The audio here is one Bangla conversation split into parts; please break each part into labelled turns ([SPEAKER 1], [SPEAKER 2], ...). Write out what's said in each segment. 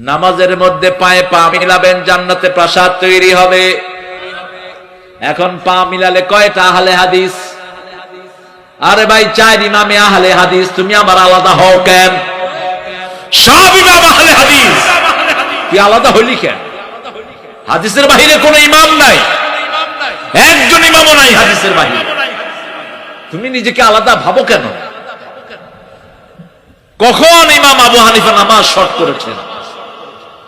[SPEAKER 1] নামাজের মধ্যে পায়ে পা মিলাবেন, জান্নাতে প্রাসাদ তৈরি হবে। এখন পা মিলালে কয়টা আহলে হাদিস? আরে ভাই, চার ইমামে আহলে হাদিস, তুমি আমার আলাদা হও কেন? সব ইমাম আহলে হাদিস। কি আলাদা হইলি কেন? হাদিসের বাহিরে কোনো ইমাম নাই। একজন ইমামও নাই হাদিসের বাহিরে। তুমি নিজেকে আলাদা ভাবো কেন? কখন ইমাম আবু হানিফা নামাজ শর্ট করেছেন?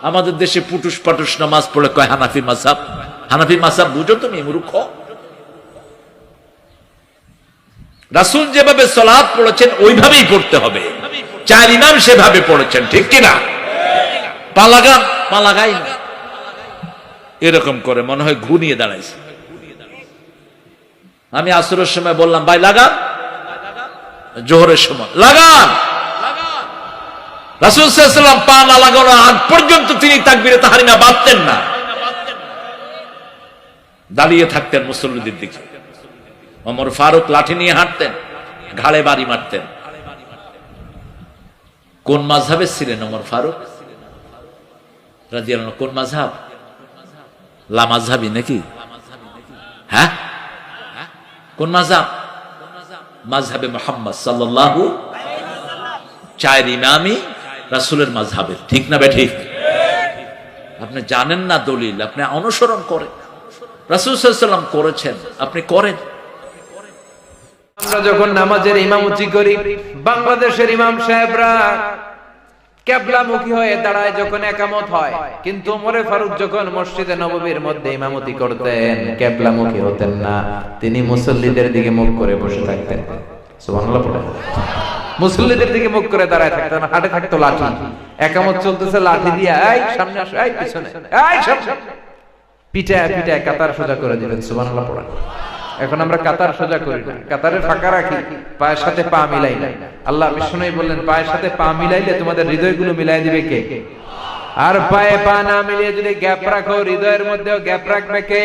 [SPEAKER 1] আমাদের দেশে পুটুস পাটুস নামাজ পড়ে কয়, হানাফি মাসাব হানাফি মাসাব বুঝো তুমি, মূর্খ? রাসুল যেভাবে সলাদ পড়েছেন, ওইভাবেই পড়তে হবে। চার ইমাম সেভাবে পড়েছেন, ঠিক কিনা? পালাগান পালাগাই না। এরকম করে, মনে হয় ঘুনিয়ে দাঁড়াইছে। আমি আসরের সময় বললাম, ভাই, লাগান? জোহরের সময়। লাগান! রাসুল সাল্লাম পা না লাগানোর আগ পর্যন্ত তিনি তাকবিরে তাহারিমা বাঁধতেন না। দাঁড়িয়ে থাকতেন মুসল্লিদের দিকে। অমর ফারুক লাঠি নিয়ে হাঁটতেন, ঘাড়ে বাড়ি মারতেন। কোন মাঝহাবে ছিলেন অমর ফারুক? রাজিয়াল কোন মাঝহাব লা মাঝহাবি নাকি? হ্যাঁ? কোন মাঝহাব মাঝহাবে মোহাম্মদ সাল্লাল্লাহু চায়ের ইমামি রাসুলের মাঝহাবের ঠিক না বে আপনি জানেন না দলিল, আপনি অনুসরণ করেন। রাসুল সাল্লাম করেছেন, আপনি করেন।
[SPEAKER 2] আমরা যখন নামাজের ইমামতি করি, বাংলাদেশের ইমাম সাহেবরা কেবলামুখী হয়ে দাঁড়ায় যখন একামত হয়। কিন্তু ওমরে ফারুক যখন মসজিদে নববীর মধ্যে ইমামতি করতেন কেবলামুখী হতেন না। তিনি মুসল্লিদের দিকে মুখ করে বসে থাকতেন। সুবহানাল্লাহ মুসল্লিদের দিকে মুখ করে দাঁড়ায় থাকতেন হাটে থাকতো লাঠি। একামত চলতেছে, লাঠি দিয়ে, এই, সামনে আসো, এই, পিছনে, এই, সামনে। পিটায় কাতার সোজা করে দিবেন, সুবহানাল্লাহ পড়ে এখন আমরা কাতার সোজা করি না। কাতারে ফাঁকা রাখি, পায়ের সাথে পা মিলাই না। আল্লাহ বিষ্ণু বললেন, পায়ের সাথে পা মিলাইলে তোমাদের হৃদয়গুলো মিলাই দিবে কে? আর পায়ে পা না মিলিয়ে যদি গ্যাপ রাখো, হৃদয়ের মধ্যেও গ্যাপ রাখবে কে?